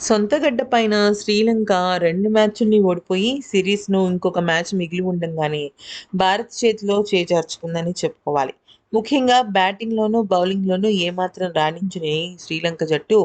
సొంత గడ్డ పైన శ్రీలంక రెండు మ్యాచ్ల్ని ఓడిపోయి సిరీస్ను ఇంకొక మ్యాచ్ మిగిలి ఉండంగానే భారత్ చేతిలో చేజార్చుకుందని చెప్పుకోవాలి. ముఖ్యంగా బ్యాటింగ్లోనూ బౌలింగ్లోనూ ఏమాత్రం రాణించని శ్రీలంక జట్టు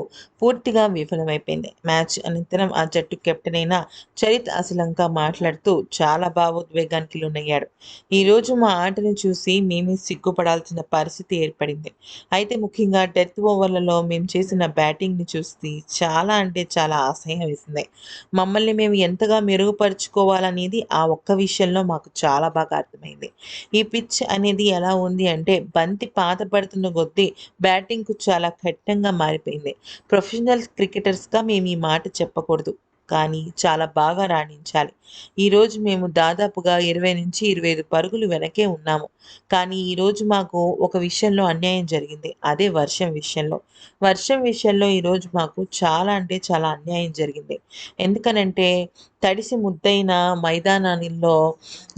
పూర్తిగా విఫలమైపోయింది. మ్యాచ్ అనంతరం ఆ జట్టు కెప్టెన్ అయిన చరిత్ అసలంక మాట్లాడుతూ చాలా భావోద్వేగానికి లోనయ్యాడు. ఈరోజు మా ఆటను చూసి మేమే సిగ్గుపడాల్సిన పరిస్థితి ఏర్పడింది. అయితే ముఖ్యంగా డెత్ ఓవర్లలో మేము చేసిన బ్యాటింగ్ని చూసి చాలా అంటే చాలా అసహ్యం వేసింది. మమ్మల్ని మేము ఎంతగా మెరుగుపరుచుకోవాలనేది ఆ ఒక్క విషయంలో మాకు చాలా బాగా అర్థమైంది. ఈ పిచ్ అనేది ఎలా ఉంది అంటే బంతి పాత పడుతున్న కొద్దీ బ్యాటింగ్కు చాలా కఠినంగా మారిపోయింది. ప్రొఫెషనల్ క్రికెటర్స్గా మేము ఈ మాట చెప్పకూడదు. కానీ చాలా బాగా రాణించాలి. ఈరోజు మేము దాదాపుగా ఇరవై నుంచి ఇరవై ఐదు పరుగులు వెనకే ఉన్నాము. కానీ ఈరోజు మాకు ఒక విషయంలో అన్యాయం జరిగింది. అదే వర్షం విషయంలో. వర్షం విషయంలో ఈరోజు మాకు చాలా అంటే చాలా అన్యాయం జరిగింది. ఎందుకనంటే తడిసి ముద్దైన మైదానాల్లో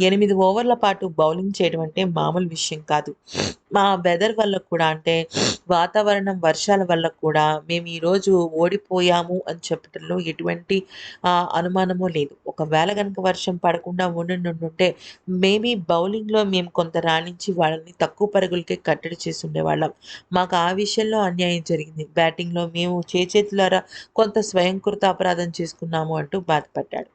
ఎనిమిది ఓవర్ల పాటు బౌలింగ్ చేయడం అంటే మామూలు విషయం కాదు. మా వెదర్ వల్ల కూడా అంటే వాతావరణం వర్షాల వల్ల కూడా మేము ఈరోజు ఓడిపోయాము అని చెప్పడంలో ఎటువంటి అనుమానము లేదు. ఒకవేళ కనుక వర్షం పడకుండా ఉండుంటే మేబీ బౌలింగ్లో మేము కొంత రాణించి వాళ్ళని తక్కువ పరుగులకే కట్టడి చేసి ఉండేవాళ్ళం మాకు ఆ విషయంలో అన్యాయం జరిగింది. బ్యాటింగ్లో మేము చేచేతులారా కొంత స్వయంకృత అపరాధం చేసుకున్నాము అంటూ బాధపడ్డాడు.